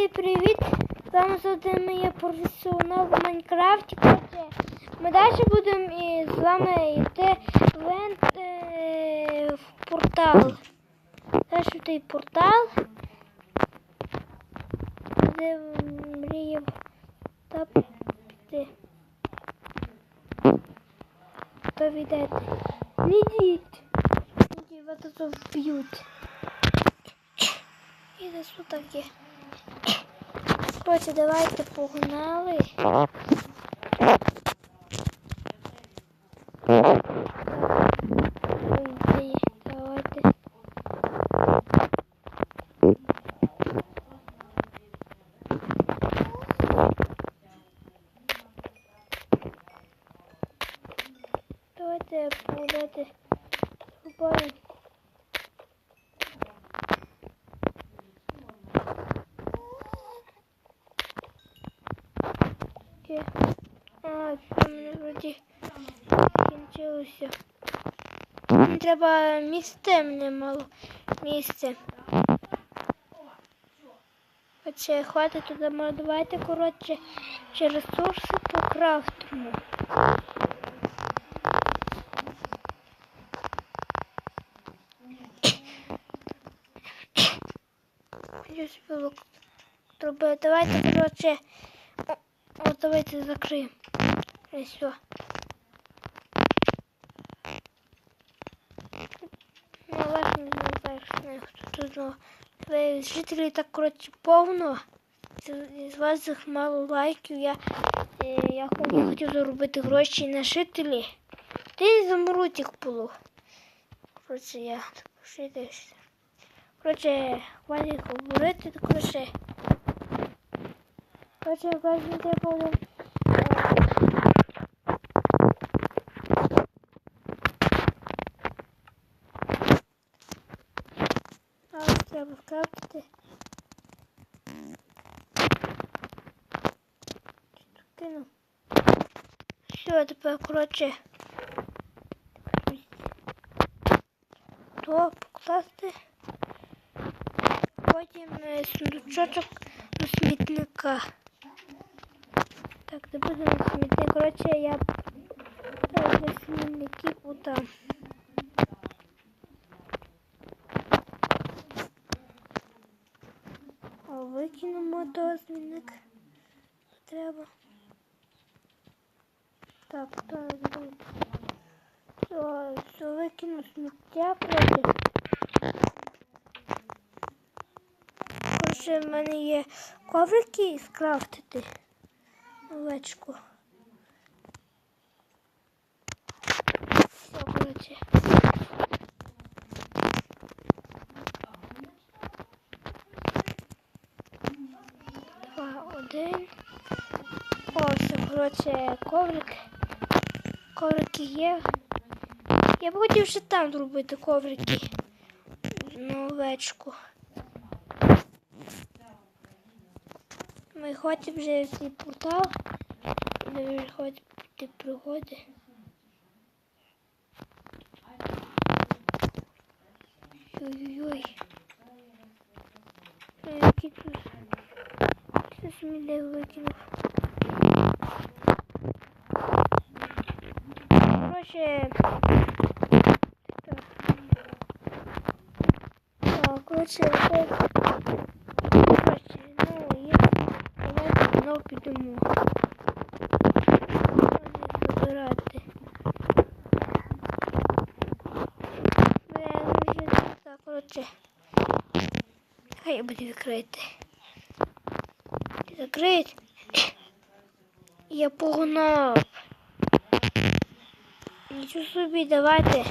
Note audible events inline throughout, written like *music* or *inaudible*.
Привіт-привіт! З вами завжди моє професіонал в Майнкрафті. Ми далі будемо і з вами йти в, е, в портал. В той портал. Де мріяв та піти. То відете. Не йдіть. Вас тут вб'ють. Іде сутаки. Короче, давайте погнали. Ой, Давайте. Давайте погуляти. Побачимо. Таке. В мене вроді кінчилося. Мені треба місце мені мало. Місце. Хоче хватить туди мало. Давайте, коротше, ще ресурси собі. Давайте, коротше, давайте закриємо. Все. Не знаю, що тут. ну, Жителі так, коротше, повно. З- З вас їх мало лайків. Я, е, я хо- хотів заробити гроші на жителі. Ти замруть їх було. Коротше, я шитаюся. Коротше, хватить говорити, коротше. Коротше, кожен треба буде. А треба вкрафтити. Що кинув? Все, тепер, коротше. То покласти. Потім е, сундучочок до смітника. Так, де буде на смітник. Коротше, я е, для смітників отам. А викинемо дозвільник. Треба. Так, так. Все, все викину сміття проти. Коротше, в мене є коврики скрафтити. Овечку. Все, коротше. Один. О, коротше, коврик. Коврики є. Я б хотів ще там зробити коврики. На овечку. Ми хочемо вже цей портал. Ми хочемо пригоди. Ой-ой-ой. Який тут мене викинув. Короче. Так. Короче, це Коротше, ну, я давайте знову підемо. Коротше. Хай я буду відкрити. Закрить. Я погнав. Нічого собі, давайте.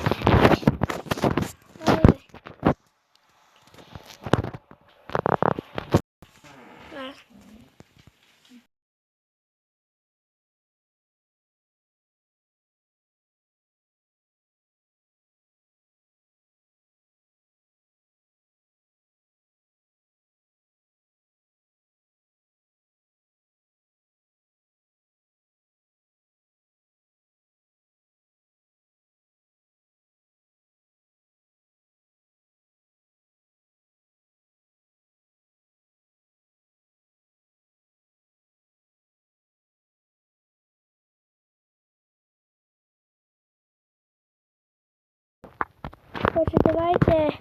Коротше, давайте.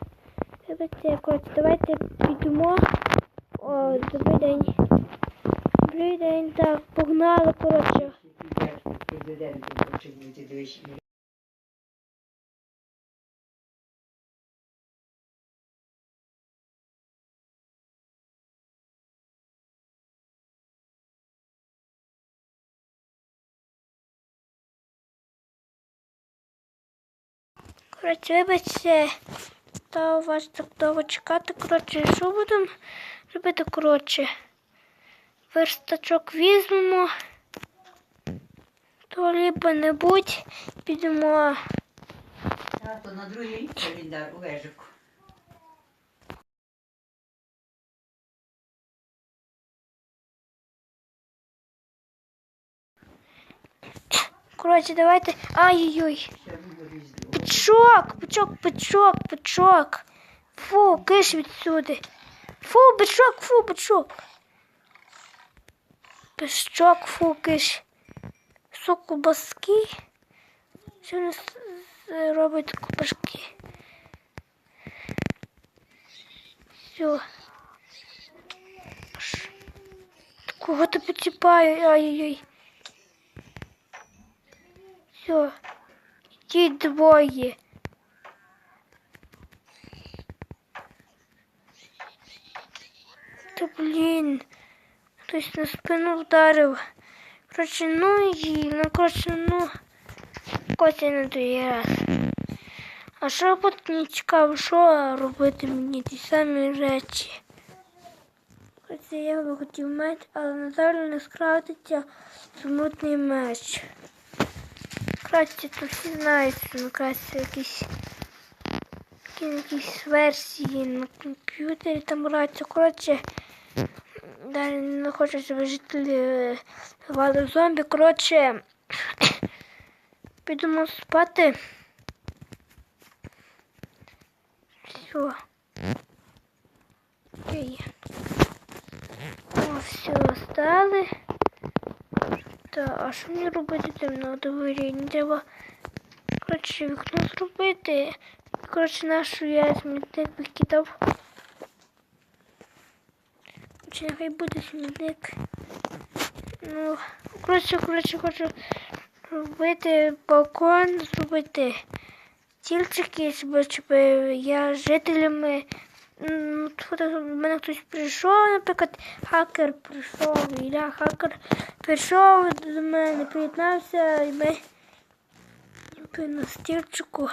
Вибачте, коротше, давайте підемо. О, добрий день. Добрий день, так, погнали, коротше. Коротше, вибачте, та у вас так довго чекати. Коротше, що будемо робити? Коротше, верстачок візьмемо. То либо-небудь підемо. Тато на другий рік календар у вежику. Коротше, давайте. Ай-яй-яй. Пучок, пучок, пучок, пучок. Фу, киш відсюди. Фу, бичок, фу, бичок. Бичок, фу, киш. Сок кубаски. Що вони с- з- робить кубашки? Все. Кого ти поціпаю? Ай-яй-яй. Все. Ті двоє. Та блін. Хтось на спину вдарив. Коротше, ну і, ну, коротше, ну. Котя на той раз. А що потім що робити мені ті самі речі? Хоча я би хотів меч, але Назар не скрафтиться смутний меч. Краще то всі знають, що ну, краще якісь, якісь версії на комп'ютері там граються. Коротше, далі не хочу, щоб жителі е, вали зомбі. Коротше, *coughs* підемо спати. Все. Окей. О, все, стали. Та, а що мені робити там на? Не треба, коротше, вікно зробити. Коротше, нашу я смітник викидав. Коротше, нехай буде смітник. Ну, коротше, коротше, хочу робити балкон, зробити стільчики, щоб я жителями. В мене хтось прийшов, наприклад, хакер прийшов, Ілля хакер прийшов до мене, приєднався, і ми ніби на стільчику.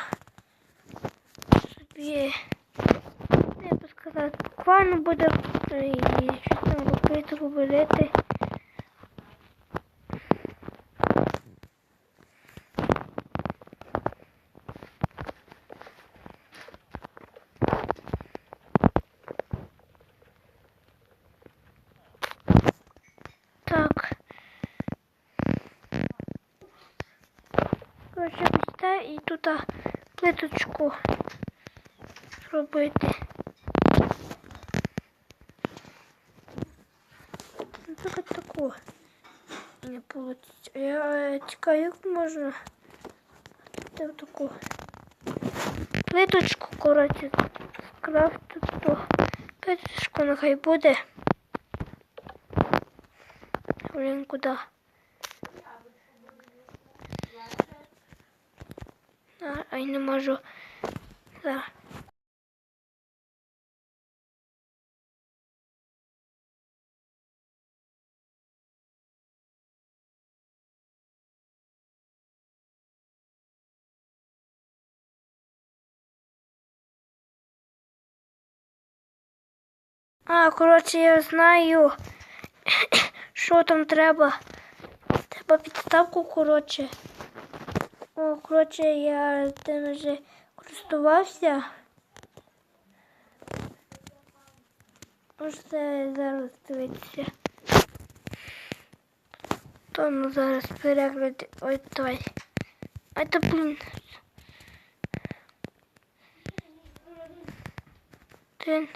Собі, би сказав, буквально буде і щось там робити, говорити. Так. Короче, ось те і тут а, плиточку зробити. Наприклад, таку не получить. Я чекаю, як можна так таку плиточку, коротше, то плиточку нехай буде. Блин, куда? А, ай, не можу. Да. А, коротше, я знаю, *coughs* що там треба. Треба підставку, коротше. О, коротше, я тим вже користувався. Можете зараз дивитися. То ну зараз перегляд. Ой, давай. А то, блін. Блін.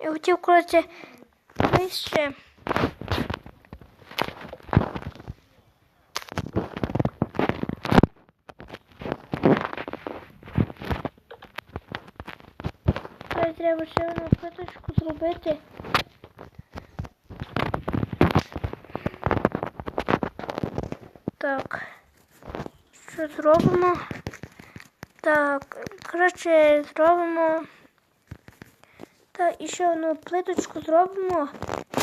Я хотів, коротше, вище. Одну плиточку зробити. Так. Що зробимо? Так, коротше, зробимо. Та і ще одну плиточку зробимо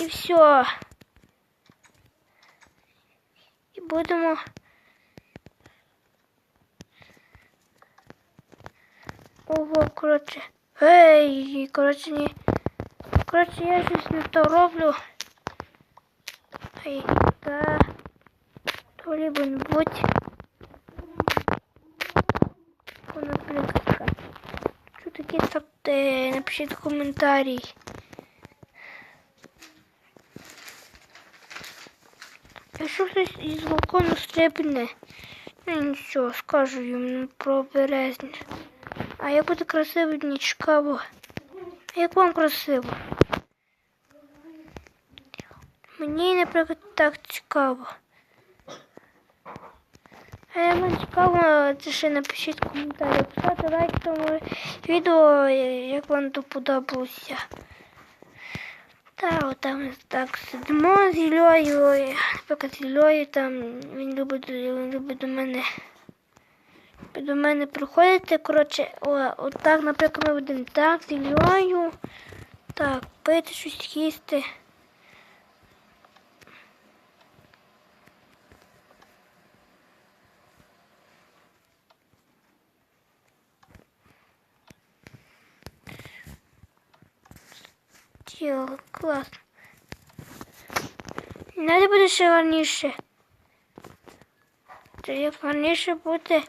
і все. І будемо. Ого, коротше. Ей, коротше, ні. Коротше, я щось не то роблю. Ай, та. То либо не будь. Вона плитка. Що таке ставте? Напишіть коментарій. Якщо хтось із балкону стрибне, ну нічого, скажу йому про березність. А як буде красиво, не цікаво. Як вам красиво? Мені, наприклад, так цікаво. А як вам цікаво, це ще напишіть коментарі. Поставте лайк тому відео, як вам то подобалося. Та там так сидимо з Іллею, наприклад, з Іллею, там він любить, він любить до мене до мене приходити. Коротше, о, от наприклад, ми будемо так з так, пити щось їсти. Тіло, класно. Надо буде ще гарніше. Як гарніше буде.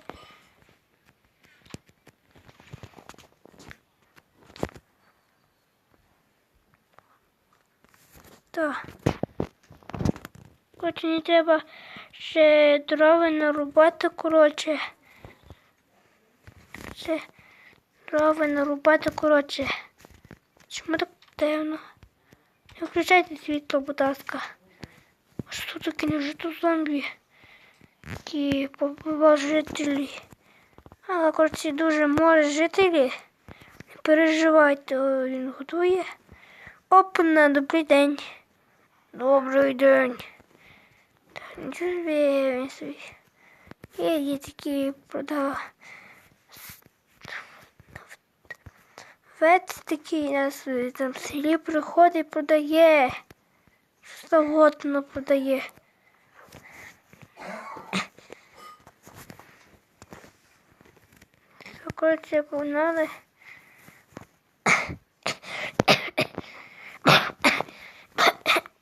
Так. Коротше, не треба ще дрова нарубати, коротше. Ще дрова нарубати, коротше. Чому так темно? Не включайте світло, будь ласка. А що таке не жито зомбі? Які побива жителі. Але, коротше, дуже море жителі. Не переживайте, він готує. Опа, добрий день. Добрий день. Та нічого собі, він собі. Є, такі продав. Вець такий нас там в селі приходить, продає. Завгодно продає. Коротше, погнали.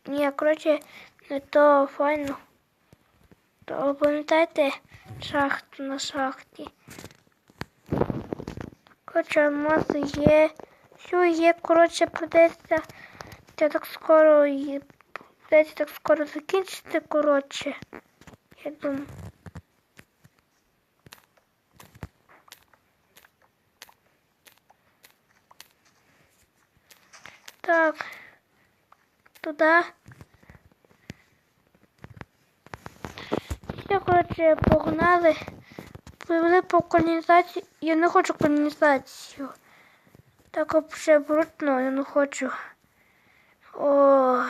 Ні, коротше, то файно. То пам'ятаєте шахту на шахті. Коротше, алмази є. Все є, коротше, придеться. Це так скоро і придеться так скоро закінчити, коротше. Я думаю. Так. Туди. Все, коротше, погнали. Привели по колонізації. Я не хочу колонізацію. Так взагалі брудно, я не хочу. О.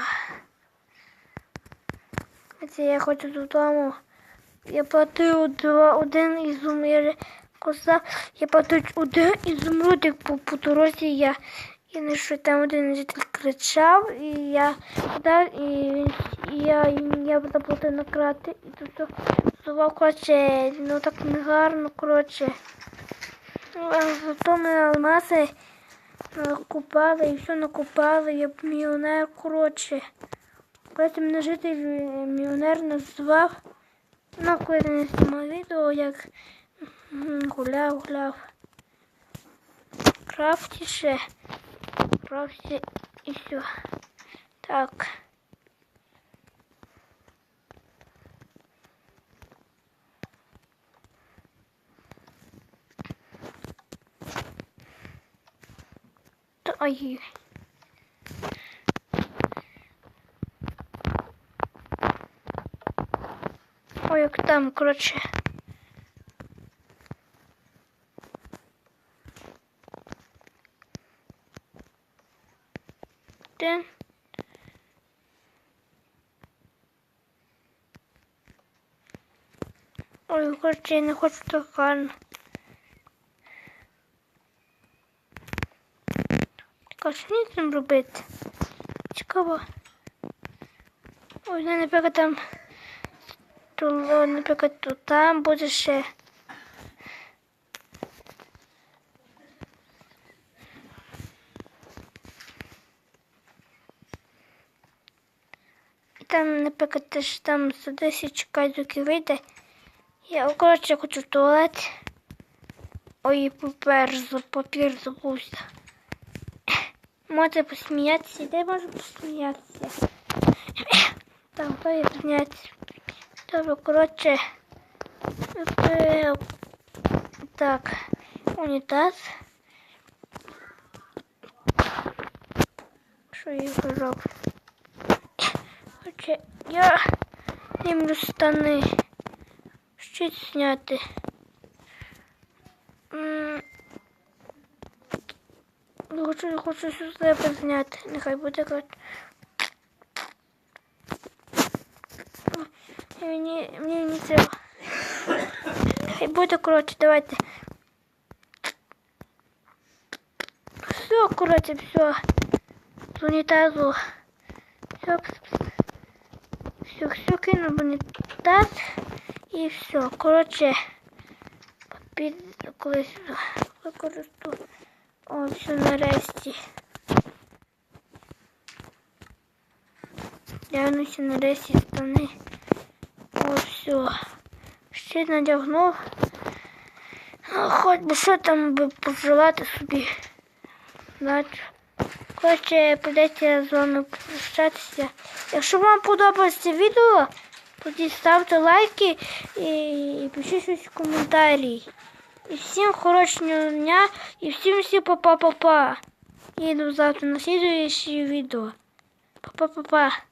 Це я хочу додому. Я платив два, один ізумруд. Коса, я платив один ізумрудик по, по дорозі. Я, я не що там один житель кричав, і я дав, і, і я, і я заплатив на крати. І тут зував, коротше, ну так негарно, коротше. Ну, Зато ми алмази накупали і все накупали, я мільйонер, коротше. Коротше, мене житель е, мільйонер назвав. Ну, коли не знімав відео, як гуляв, гуляв. Крафті Крафті і все. Так. Та- Ай. Ой, як там, коротше. Один. Ой, коротше, я не хочу. Цікаво, що мені з робити? Цікаво. Ой, ну, наприклад, там. То, наприклад, то там буде ще. Там, наприклад, теж там 10 чекай, доки вийде. Я, коротше, хочу туалет. Ой, папір, папір забувся. Можете посміятися, де можу посміятися? Там то посміятися. Добре, коротше. Так, унітаз. Що я казав? Коротше, я знімлю штани. Щось зняти. Хочу, хочу з себе зняти. Нехай буде коротше. Мені, мені не треба. Хай буде коротше, давайте. Все, коротше, все. З унітазу. Все, все, все кину в унітаз. І все. Коротше, папір колись використаю. О, все нарешті. Глянуся нарешті штани. О, все. Ще надягнув. Ну, хоч би що там би пожелати собі. Значить. Коротше, прийдеться з вами попрощатися. Якщо вам подобалось це відео, тоді ставте лайки і пишіть щось в коментарі. І всім хорошого дня і всім всім па-па-па-па. І до завтра на слідуючі відео. Па-па-па-па.